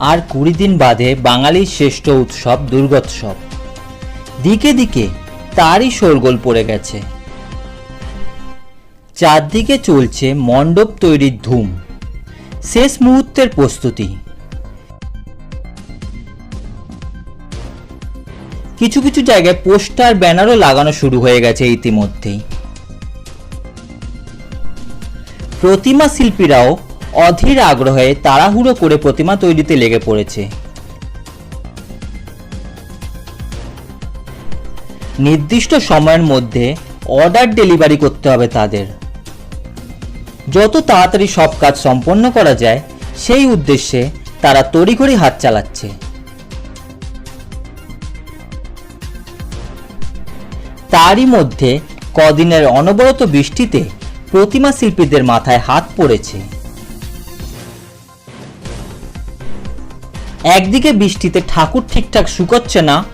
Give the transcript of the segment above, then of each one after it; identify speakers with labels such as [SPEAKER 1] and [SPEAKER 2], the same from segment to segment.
[SPEAKER 1] আর কুড়ি দিন বাদে বাঙালির শ্রেষ্ঠ উৎসব দুর্গোৎসব। দিকে দিকে তারই শোরগোল পড়ে গেছে। চারদিকে চলছে মণ্ডপ তৈরির ধুম। শেষ মুহূর্তের প্রস্তুতি। কিছু কিছু জায়গায় পোস্টার, ব্যানারও লাগানো শুরু হয়ে গেছে ইতিমধ্যেই। প্রতিমা শিল্পীরাও অধীর আগ্রহে তাড়াহুড়ো করে প্রতিমা তৈরিতে লেগে পড়েছে। নির্দিষ্ট সময়ের মধ্যে অর্ডার ডেলিভারি করতে হবে তাদের। যত তাড়াতাড়ি সব কাজ সম্পন্ন করা যায়, সেই উদ্দেশ্যে তারা তড়িঘড়ি হাত চালাচ্ছে। তারই মধ্যে কদিনের অনবরত বৃষ্টিতে প্রতিমা শিল্পীদের মাথায় হাত পড়েছে। একদিকে বৃষ্টিতে ঠাকুর ঠিকঠাক শুকোচ্ছে না,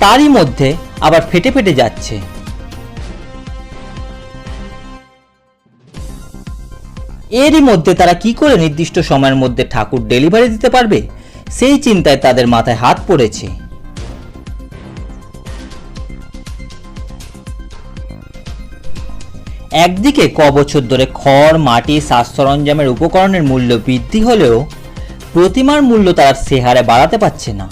[SPEAKER 1] তারই মধ্যে আবার ফেটে ফেটে যাচ্ছে। এরই মধ্যে তারা কি করে নির্দিষ্ট সময়ের মধ্যে ঠাকুর ডেলিভারি দিতে পারবে? সেই চিন্তায় তাদের মাথায় হাত পড়েছে। একদিকে ক বছর ধরে খড়, মাটি সাজ সরঞ্জামের উপকরণের মূল্য বৃদ্ধি হলেও প্রতিমার মূল্য তারা সে হারে বাড়াতে পারছে না।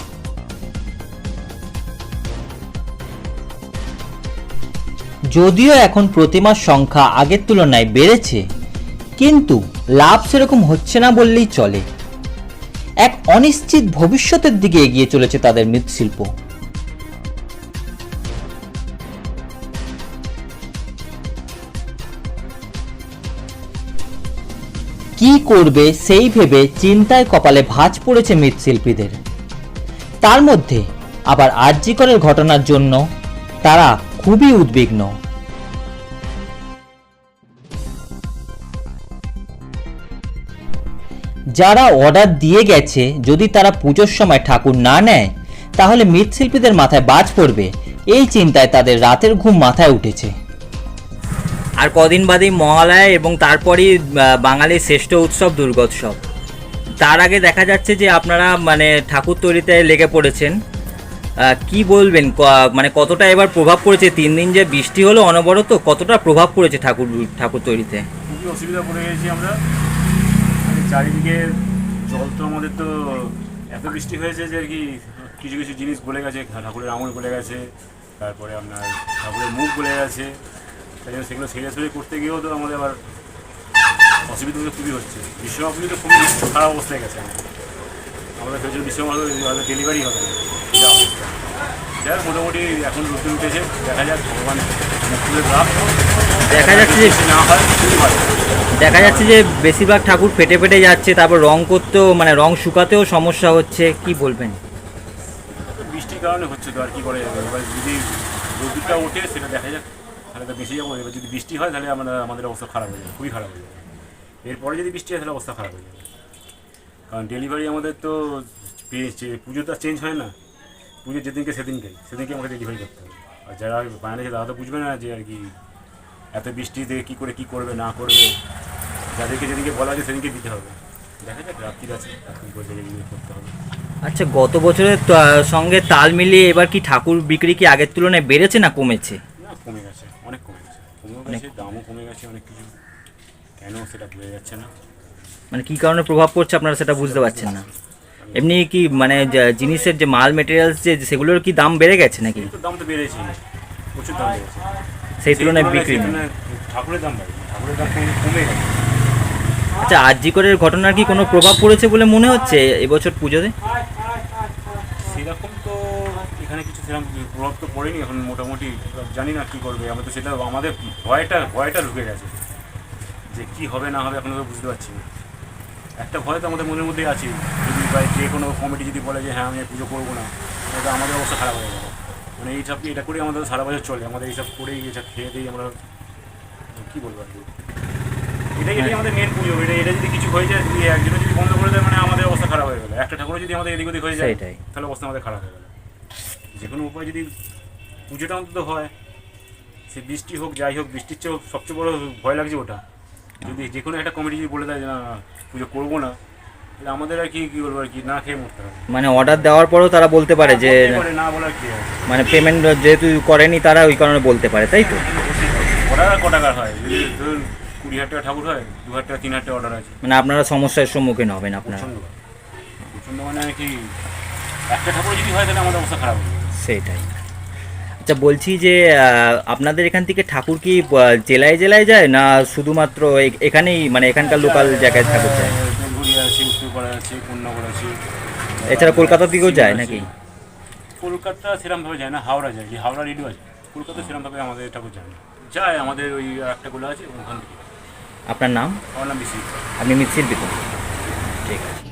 [SPEAKER 1] যদিও এখন প্রতিমার সংখ্যা আগের তুলনায় বেড়েছে, কিন্তু লাভ সেরকম হচ্ছে না বললেই চলে। এক অনিশ্চিত ভবিষ্যতের দিকে এগিয়ে চলেছে তাদের মৃৎশিল্প। কি করবে সেই ভেবে চিন্তায় কপালে ভাঁজ পড়েছে মৃৎশিল্পীদের। তার মধ্যে আবার আর্যিকরের ঘটনার জন্য তারা খুবই উদ্বিগ্ন। যারা অর্ডার দিয়ে গেছে, যদি তারা পুজোর সময় ঠাকুর না নেয়, তাহলে মৃৎশিল্পীদের মাথায় বাজ পড়বে। এই চিন্তায় তাদের রাতের ঘুম মাথায় উঠেছে। আর কদিন বাদেই মহালয়া এবং তারপরই বাঙালির শ্রেষ্ঠ উৎসব দুর্গোৎসব। তার আগে দেখা যাচ্ছে যে আপনারা মানে ঠাকুর তৈরিতে লেগে পড়েছেন। কি বলবেন? মানে কতটা এবার প্রভাব পড়েছে? তিন দিন যে বৃষ্টি হলো অনবরত, কতটা প্রভাব পড়েছে ঠাকুর ঠাকুর তৈরিতে?
[SPEAKER 2] খুবই অসুবিধা পড়ে গেছি আমরা। মানে চারিদিকে জল তো আমাদের তো এত বৃষ্টি হয়েছে যে আর কি, কিছু কিছু জিনিস গলে গেছে। ঠাকুরের আঙুল গলে গেছে, তারপরে আপনার ঠাকুরের মুখ গলে গেছে। তাই জন্য সেগুলো সেরে সেরে করতে গিয়েও তো আমাদের আবার অসুবিধা খুবই হচ্ছে। বিশ্বকাপ তো খুবই খারাপ অবস্থায় গেছে আমাদের ভেবেছিল বিশ্বকাপ হয়তো ডেলিভারি হবে। না যা অবস্থা। যাই মোটামুটি এখন রুটি উঠেছে। দেখা যাক ভগবান
[SPEAKER 1] দেখা যাচ্ছে যে
[SPEAKER 2] না হয় খুবই ভালো।
[SPEAKER 1] দেখা যাচ্ছে যে বেশিরভাগ ঠাকুর ফেটে ফেটে যাচ্ছে তারপর রং করতেও মানে রং শুকাতেও সমস্যা হচ্ছে। কি বলবেন?
[SPEAKER 2] বৃষ্টির কারণে হচ্ছে তো আর কি করে এবার যদি রোদটা ওঠে সেটা দেখা যাক। তাহলে তো বেশি যাব। এবার যদি বৃষ্টি হয়, তাহলে আমরা আমাদের অবস্থা খারাপ হয়ে যাবে, খুবই খারাপ হয়ে যাবে। এরপরে যদি বৃষ্টি হয়, তাহলে অবস্থা খারাপ হয়ে যাবে। কারণ ডেলিভারি আমাদের তো পুজো তো চেঞ্জ হয় না। পুজো যেদিনকে সেদিনকে। সেদিনকে আমাকে ডেলিভারি করতে হবে। আর যারা বানাচ্ছে তারা তো বুঝবে না যে আর কি এত বৃষ্টিতে কী করে কী করবে, না করবে। যাদেরকে যেদিনকে বলা আছে, সেদিনকে দিতে হবে। দেখা যাক, রাত্রির আছে রাত্রি করতে হবে।
[SPEAKER 1] আচ্ছা গত বছরের সঙ্গে তাল মিলিয়ে এবার কি ঠাকুর বিক্রি কি আগের তুলনায় বেড়েছে না কমেছে
[SPEAKER 2] না কমে গেছে অনেক কমে গেছে কমেও দামও কমে গেছে অনেক কিছু। কেন সেটা বোঝা যাচ্ছে না।
[SPEAKER 1] মানে কি কারণে প্রভাব পড়ছে আপনারা সেটা বুঝতে পারছেন না? এমনি কি মানে জিনিসের যে মাল মেটেরিয়ালস যে সেগুলোর কি দাম বেড়ে গেছে নাকি?
[SPEAKER 2] দাম তো বেড়েছে। প্রচুর দাম বেড়েছে।
[SPEAKER 1] সেই তুলনায় বিক্রি
[SPEAKER 2] ঠাকুরের দাম ঠাকুরের দাম কমে- গেছে।
[SPEAKER 1] আচ্ছা আরজিকরের ঘটনার কি কোনো প্রভাব পড়েছে বলে মনে হচ্ছে এবছর পুজোতে?
[SPEAKER 2] সেরকম তো এখানে কিছু সেরকম প্রভাব তো পড়েনি, এখন মোটামুটি জানি না কী করবে। আমরা তো সেটা আমাদের ভয়টা ভয়টা ঢুকে গেছে। যে কি হবে না হবে এখনও তো বুঝতে পারছি একটা ভয় তো আমাদের মনের মধ্যেই আছে। যদি বা যে কোনো কমিটি যদি বলে যে হ্যাঁ আমি পুজো করব না, তাহলে আমাদের অবস্থা খারাপ হয়ে যাবে। মানে এইসব, এটা করেই আমাদের সারা বছর চলে। আমাদের এইসব করেই, এইসব খেয়ে দিই আমরা, কী বলব আর কি? এটাই এটাই আমাদের মেন পুজো এটা এটা যদি কিছু হয়ে যায় একজনে যদি বন্ধ করে দেয় মানে আমাদের অবস্থা খারাপ হয়ে গেলো একটা ঠাকুরও যদি আমাদের এদিক ওদিক হয়ে যায়। তাহলে অবস্থা আমাদের খারাপ হয়ে গেল যে কোনো উপায় যদি পুজোটা অন্তত হয় সে বৃষ্টি হোক যাই হোক বৃষ্টির চেয়েও সবচেয়ে বড় ভয় লাগছে ওটা যদি যে কোনো একটা কমিটি যদি বলে দেয় যে না পুজো করব না তাহলে আমাদের আর কি কি বলব আর কি না খেয়ে মরতে হবে
[SPEAKER 1] মানে অর্ডার দেওয়ার পরেও তারা বলতে পারে যে
[SPEAKER 2] না বলার কি
[SPEAKER 1] মানে পেমেন্ট যেহেতু করেনি তারা ওই কারণে বলতে পারে তাই তো
[SPEAKER 2] অর্ডার আর ক টাকার হয় ধরুন কুড়ি হাজার টাকা ঠাকুর হয়? দু হাজার টাকা তিন হাজার টাকা অর্ডার আছে।
[SPEAKER 1] মানে আপনারা সমস্যার সম্মুখীন হবেন আপনারা।
[SPEAKER 2] প্রচণ্ড। প্রচণ্ড মানে কি একটা ঠাকুর যদি হয় তাহলে আমাদের অবস্থা খারাপ
[SPEAKER 1] সেটাই। আচ্ছা বলছি যে আহ, আপনাদের এখান থেকে ঠাকুর কি আহ, জেলায় জেলায় যায় না শুধুমাত্র এ- এখানেই মানে এখানকার লোকাল জায়গায় ঠাকুর যায়?
[SPEAKER 2] বেলঘড়িয়া আছে উত্তরপাড়া আছে কন্যাগড় আছে।
[SPEAKER 1] এছাড়া কলকাতার দিকেও যায় নাকি?
[SPEAKER 2] কলকাতা সেরকমভাবে যায় না হাওড়া যায়। যে হাওড়া রেডিও আছে কলকাতা সেরকমভাবে আমাদের ঠাকুর যায় না। যায় আমাদের ওই একটা গোলা আছে ওখান থেকে।
[SPEAKER 1] আপনার নাম?
[SPEAKER 2] আমার নাম বেশি
[SPEAKER 1] আপনি মৃৎশিল্পী বিতন ঠিক আছে।